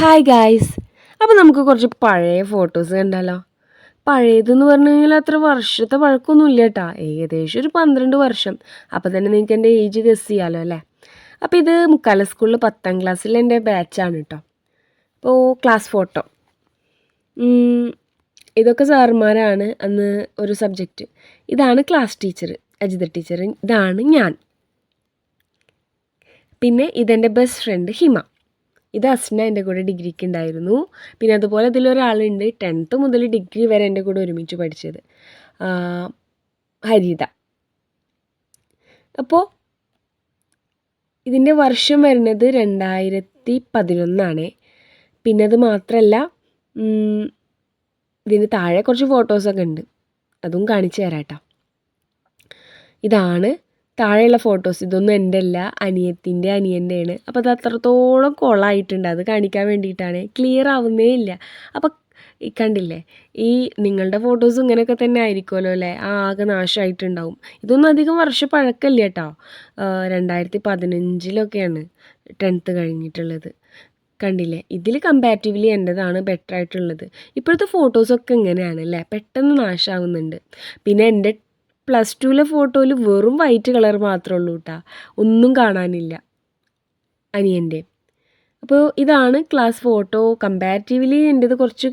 Hi guys അപ്പോൾ നമുക്ക് കുറച്ച് പഴയ ഫോട്ടോസ് കണ്ടാലോ? പഴയതെന്ന് പറഞ്ഞു കഴിഞ്ഞാൽ അത്ര വർഷത്തെ പഴക്കമൊന്നുമില്ല കേട്ടോ. ഏകദേശം ഒരു പന്ത്രണ്ട് വർഷം. അപ്പോൾ തന്നെ നിങ്ങൾക്ക് എന്റെ ഏജ് ഗസ് ചെയ്യാമല്ലോ അല്ലേ? അപ്പോൾ ഇത് മുക്കാല സ്കൂളിൽ പത്താം ക്ലാസ്സിൽ എന്റെ ബാച്ചാണ് കേട്ടോ. അപ്പോൾ ക്ലാസ് ഫോട്ടോ ഇതൊക്കെ സാറുമാരാണ് അന്ന് ഒരു സബ്ജക്റ്റ് ഇതാണ് ക്ലാസ് ടീച്ചർ അജിത ടീച്ചർ ഇതാണ് ഞാൻ. പിന്നെ ഇതെന്റെ ബെസ്റ്റ് ഫ്രണ്ട് ഹിമ. ഇത് അസ്ന എന്റെ കൂടെ ഡിഗ്രിക്ക് ഉണ്ടായിരുന്നു. പിന്നെ അതുപോലെ ഇതിലൊരാളുണ്ട് ടെൻത്ത് മുതൽ ഡിഗ്രി വരെ എന്റെ കൂടെ ഒരുമിച്ച് പഠിച്ചത്. ഹരിത. അപ്പോൾ ഇതിന്റെ വർഷം വരുന്നത് രണ്ടായിരത്തി പതിനൊന്നാണ് പിന്നെ അത് മാത്രമല്ല ഇതിന് താഴെ കുറച്ച് ഫോട്ടോസൊക്കെ ഉണ്ട്. അതും കാണിച്ചു തരാം കേട്ടോ. ഇതാണ് താഴെയുള്ള ഫോട്ടോസ് ഇതൊന്നും എന്റെ അല്ല അനിയത്തിന്റെ അനിയന്റെയാണ് അപ്പോൾ അത് അത്രത്തോളം കൊളായിട്ടുണ്ട്. അത് കാണിക്കാൻ വേണ്ടിയിട്ടാണ്. ക്ലിയർ ആവുന്നേ ഇല്ല. അപ്പോൾ ഈ കണ്ടില്ലേ ഈ നിങ്ങളുടെ ഫോട്ടോസ് ഇങ്ങനെയൊക്കെ തന്നെ ആയിരിക്കുമല്ലോ അല്ലേ? ആകെ നാശമായിട്ടുണ്ടാവും ഇതൊന്നും അധികം വർഷ പഴക്കമില്ല കേട്ടോ. രണ്ടായിരത്തി പതിനഞ്ചിലൊക്കെയാണ് ടെൻത്ത് കഴിഞ്ഞിട്ടുള്ളത്. കണ്ടില്ലേ ഇതിൽ കമ്പാരിറ്റീവ്ലി എന്റെതാണ് ബെറ്റർ ആയിട്ടുള്ളത്. ഇപ്പോഴത്തെ ഫോട്ടോസൊക്കെ ഇങ്ങനെയാണ് അല്ലേ? പെട്ടെന്ന് നാശമാവുന്നുണ്ട് പിന്നെ എന്റെ പ്ലസ് ടുവിലെ ഫോട്ടോയിൽ വെറും വൈറ്റ് കളർ മാത്രമേ ഉള്ളൂ കേട്ടോ ഒന്നും കാണാനില്ല അനിയന്റെ. അപ്പോൾ ഇതാണ് ക്ലാസ് ഫോട്ടോ കമ്പാരിറ്റീവ്ലി എന്റേത് കുറച്ച്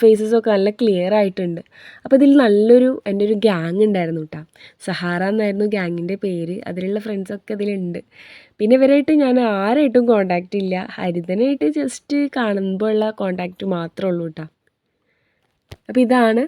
ഫേസസൊക്കെ നല്ല ക്ലിയർ ആയിട്ടുണ്ട്. അപ്പോൾ ഇതിൽ നല്ലൊരു എന്റെ ഒരു ഗ്യാങ് ഉണ്ടായിരുന്നു കേട്ടോ സഹാറ എന്നായിരുന്നു ഗ്യാങ്ങിന്റെ പേര്. അതിലുള്ള ഫ്രണ്ട്സൊക്കെ ഇതിലുണ്ട്. പിന്നെ ഇവരായിട്ട് ഞാൻ ആരായിട്ടും കോണ്ടാക്റ്റ് ഇല്ല. ഹരിതനായിട്ട് ജസ്റ്റ് കാണുമ്പോഴുള്ള കോണ്ടാക്റ്റ് മാത്രമേ ഉള്ളൂ കേട്ടോ അപ്പോൾ ഇതാണ്